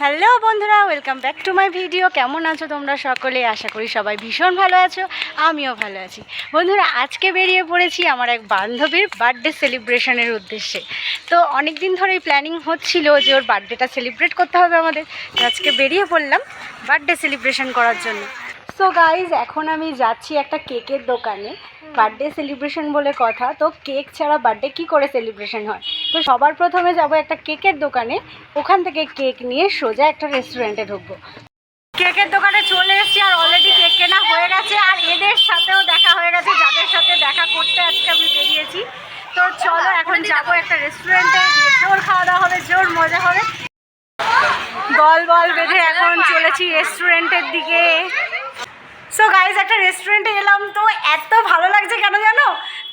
Hello বন্ধুরা welcome back to my video কেমন আছো তোমরা সকলে? আশা করি সবাই ভীষণ ভালো আছো, আমিও ভালো আছি। বন্ধুরা, আজকে বেরিয়ে পড়েছি আমার এক বান্ধবীর বার্থডে সেলিব্রেশনের উদ্দেশ্যে। তো অনেক দিন ধরেই প্ল্যানিং হচ্ছিল যে ওর বার্থডেটা সেলিব্রেট করতে হবে আমাদের। আজকে বেরিয়ে পড়লাম বার্থডে সেলিব্রেশন করার জন্য। সো গাইজ এখন আমি যাচ্ছি একটা কেকের দোকানে। বার্থডে সেলিব্রেশন বলে কথা। তো কেক ছাড়া বার্থডে কি করে সেলিব্রেশন হয়? তো সবার প্রথমে যাব একটা কেকের দোকানে। ওখান থেকে কেক নিয়ে সোজা একটা রেস্টুরেন্টে ঢুকবো। কেকের দোকানে চলে এসেছি আর অলরেডি কেক কেনা হয়ে গেছে। আর এদের সাথেও দেখা হয়ে গেছে। যাদের সাথে দেখা করতে আজকে আমি বেরিয়েছি। তো চলো, এখন যাব একটা রেস্টুরেন্টে জোর খাওয়া দাওয়া হবে, জোর মজা হবে। বল বল, বেঁধে এখন চলেছি রেস্টুরেন্টের দিকে। সো গাইজ একটা রেস্টুরেন্টে এলাম তো এত ভালো লাগছে কেন জানো?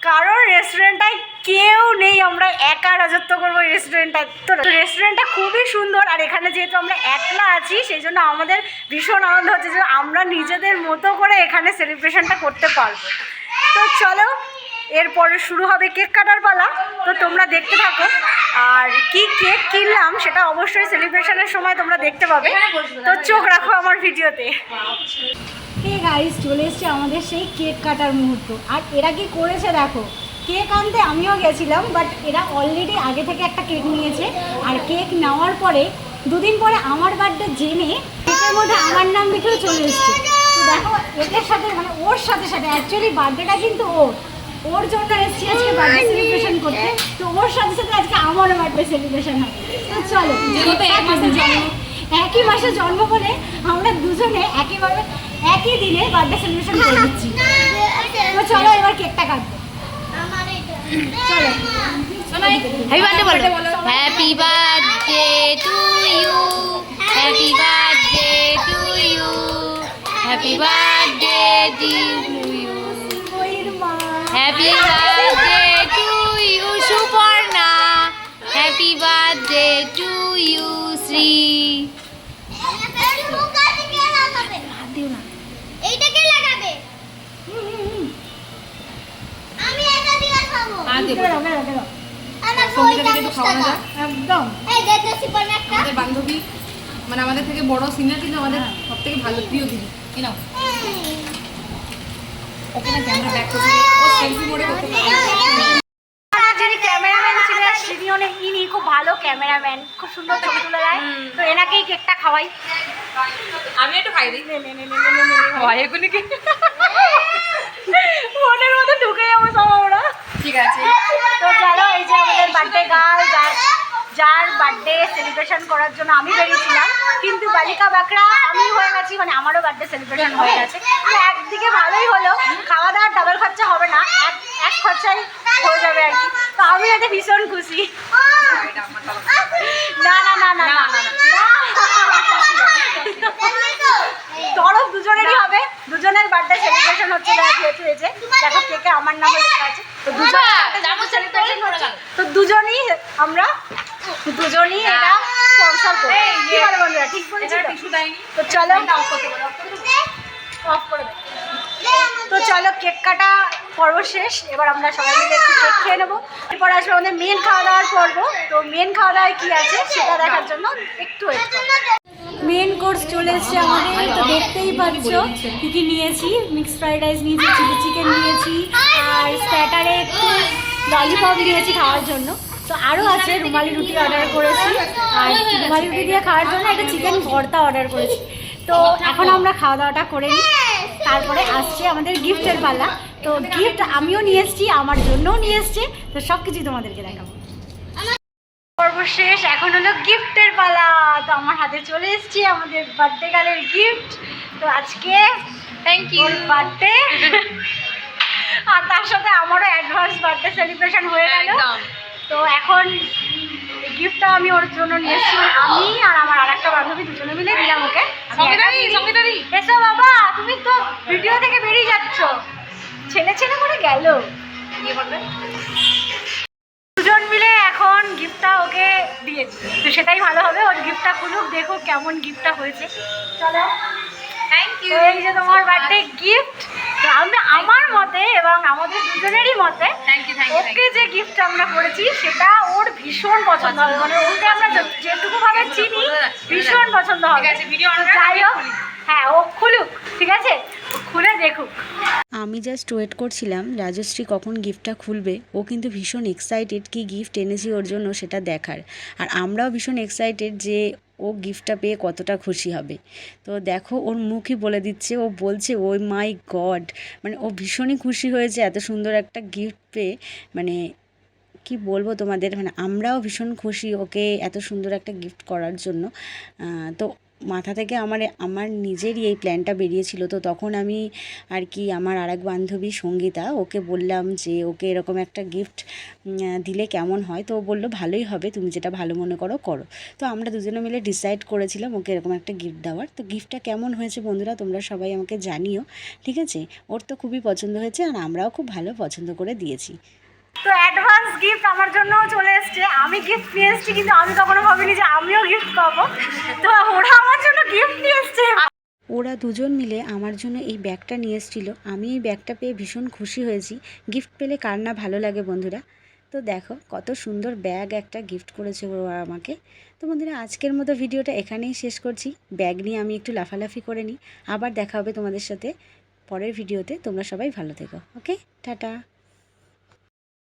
কারণ রেস্টুরেন্টটায় কেউ নেই, আমরা একা রাজত্ব করব রেস্টুরেন্টটা তো রেস্টুরেন্টটা খুবই সুন্দর, আর এখানে যেহেতু আমরা একলা আছি, সেই জন্য আমাদের ভীষণ আনন্দ হচ্ছে যে আমরা নিজেদের মতো করে এখানে সেলিব্রেশনটা করতে পারব। তো চলো এরপরে শুরু হবে কেক কাটার পালা। তো তোমরা দেখতে থাকো। আর কি কেক কিনলাম সেটা অবশ্যই সেলিব্রেশনের সময় তোমরা দেখতে পাবে। তো চোখ রাখো আমার ভিডিওতে। হে গাইস চলে এসছে আমাদের সেই কেক কাটার মুহূর্ত। আর এরা কি করেছে দেখো কেক আনতে আমিও গেছিলাম বাট এরা অলরেডি আগে থেকে একটা কেক নিয়েছে। আর কেক নেওয়ার পরে দুদিন পরে আমার বার্থডে জেনে কেকের মধ্যে আমার নাম লিখেও চলে এসছে। তো দেখো এদের সাথে মানে ওর সাথে সাথে অ্যাকচুয়ালি বার্থডেটা কিন্তু ওর। ওর জন্য এসছি আজকে বার্থডে সেলিব্রেশন করতে। তো ওর সাথে সাথে আজকে আমারও বার্থডে সেলিব্রেশন হবে। তো চলো যেহেতু এক মাসে জন্ম একই মাসে জন্ম বলে আমরা দুজনে একইভাবে একই দিনে বার্থডে সেলিব্রেশন করে দিচ্ছি। তো চলো এবার কেকটা কাটবো। চলো। হ্যাপি বার্থডে বলো। Happy birthday to you happy birthday to you happy birthday to Sipon একটা আমাদের বান্ধবী মানে আমাদের থেকে বড় সিনিয়র কিন্তু আমাদের সব থেকে ভালো প্রিয় দিদি কি নাও ওকে না ক্যামেরা ব্যাক করতে ও সেলফি মোডে করতে পারে আমাদের যিনি ক্যামেরাম্যান ছিলেন তিনি অনেক ইনি খুব ভালো ক্যামেরাম্যান খুব সুন্দর ছবি তুলে দেয়। তো এনাকেই কেকটা খাওয়াই। আমি একটু খাই দিই। হয় এগুলি কি মনের মধ্যে ঢুকে যাব সব আমরা। ঠিক আছে। তো চলো এই যে আমাদের বার্থডে গার্ল যার যার বার্থডে সেলিব্রেশন করার জন্য আমি বেরিয়েছিলাম। কিন্তু বালিকা বাকরা আমি হয়ে গেছি মানে আমারও বার্থডে সেলিব্রেশন হয়ে গেছে। তো একদিকে ভালোই হলো খাওয়া দাওয়ার ডাবল খরচা হবে না এক এক খরচাই হয়ে যাবে আর কি। তো আমি এতে ভীষণ খুশি না না না না না না তরফ দুজনেরই হবে দুজনের বার্থডে সেলিব্রেশন যেহেতু এই যে দেখো কেকে আমার নামে লেখা আছে। তো দুজনের তো দুজনই আমরা দুজনই এটা স্পন্সর করি কি বলে বন্ধুরা ঠিক বলেছি তো? চলো অফ করে তো চলো কেক কাটা পর্ব শেষ। এবার আমরা সবাই মিলে একটু কেক খেয়ে নেব। এরপর আসবে আমাদের মেন খাওয়া দাওয়ার পর্ব। তো মেন খাওয়া দাওয়ায় কী আছে সেটা দেখার জন্য একটু ওয়েট মেন কোর্স চলে এসেছে আমাদের, তো দেখতেই পাচ্ছ কী কী নিয়েছি। মিক্সড ফ্রাইড রাইস নিয়েছি চিলি চিকেন নিয়েছি, আর স্ট্যাটারে একটু ললিপপ নিয়েছি খাওয়ার জন্য। তো আরও আছে, রুমালি রুটি অর্ডার করেছি। আর রুমালি রুটি দিয়ে খাওয়ার জন্য একটা চিকেন ভর্তা অর্ডার করেছি। তো এখন আমরা খাওয়া দাওয়াটা করে নিই। তারপরে আসছে আমাদের গিফটের পালা। তো গিফট আমিও নিয়ে এসেছি, আমার জন্যও নিয়ে এসছে। তো সব কিছুই তোমাদেরকে দেখাবো। সর্বশেষ এখন হলো গিফটের পালা। তো আমার হাতে চলে এসেছি আমাদের বার্থডে গালের গিফট তো আজকে থ্যাংক ইউ বার্থডে আর তার সাথে আমারও অ্যাডভান্স বার্থডে সেলিব্রেশন হয়ে গেল। তো এখন গিফটটা আমি ওর জন্য নিয়ে এসেছি আমি আর আমার আরেকটা বান্ধবী দুজনে মিলে দিলাম ওকে। এসো বাবা তুমি তো ভিডিও থেকে বেরিয়ে যাচ্ছ। ছেলে ছেলে করে গেল। গিফটটা ওকে দিয়েছি। তো সেটাই ভালো হবে ওর গিফটটা খুলুক দেখো কেমন গিফটটা হয়েছে। চলো। থ্যাংক তো এই যে তোমার বার্থডে গিফট তো আমি আমার মতে এবং আমাদের দুজনেরই মতে ইউ ইউ ওকে যে গিফট আমরা করেছি সেটা ওর ভীষণ পছন্দ হবে। মানে ওকে আমরা যেটুকু ভাবে চিনি ভীষণ পছন্দ হবে। যাই হোক হ্যাঁ ও খুলুক ঠিক আছে? খুলে দেখুক। আমি জাস্ট ওয়েট করছিলাম, রাজশ্রী কখন গিফটটা খুলবে। ও কিন্তু ভীষণ এক্সাইটেড কি গিফট এনেছি ওর জন্য সেটা দেখার। আর আমরাও ভীষণ এক্সাইটেড যে ও গিফটটা পেয়ে কতটা খুশি হবে। তো দেখো, ওর মুখই বলে দিচ্ছে, ও বলছে ওই মাই গড মানে ও ভীষণই খুশি হয়েছে, এত সুন্দর একটা গিফট পেয়ে। মানে কি বলব তোমাদের মানে আমরাও ভীষণ খুশি ওকে এত সুন্দর একটা গিফট করার জন্য। তো মাথা থেকে আমার আমার নিজেরই এই প্ল্যানটা বেরিয়েছিল। তো তখন আমি আর কি আমার আরেক বান্ধবী সঙ্গীতা, ওকে বললাম যে ওকে এরকম একটা গিফট দিলে কেমন হয়? তো ও বলল, ভালোই হবে, তুমি যেটা ভালো মনে করো করো। তো আমরা দুজনে মিলে ডিসাইড করেছিলাম ওকে এরকম একটা গিফট দেওয়ার। তো গিফটটা কেমন হয়েছে বন্ধুরা, তোমরা সবাই আমাকে জানিও, ঠিক আছে? ওর তো খুবই পছন্দ হয়েছে আর আমরাও খুব ভালো পছন্দ করে দিয়েছি। তো অ্যাডভান্স গিফট আমার জন্যও চলে এসছে। আমি গিফট নিয়ে এসেছি, কিন্তু আমি কখনো ভাবিনি যে আমিও গিফট পাবো। তো ওরা আমার জন্য গিফট নিয়ে এসছে ওরা দুজন মিলে আমার জন্য এই ব্যাগটা নিয়ে এসেছিল। আমি এই ব্যাগটা পেয়ে ভীষণ খুশি হয়েছি। গিফট পেলে কার না ভালো লাগে বন্ধুরা? তো দেখো, কত সুন্দর ব্যাগ একটা গিফট করেছে ওরা আমাকে। তো বন্ধুরা, আজকের মতো ভিডিওটা এখানেই শেষ করছি। ব্যাগ নিয়ে আমি একটু লাফালাফি করে নিই। আবার দেখা হবে তোমাদের সাথে পরের ভিডিওতে। তোমরা সবাই ভালো থেকো, ওকে? টাটা।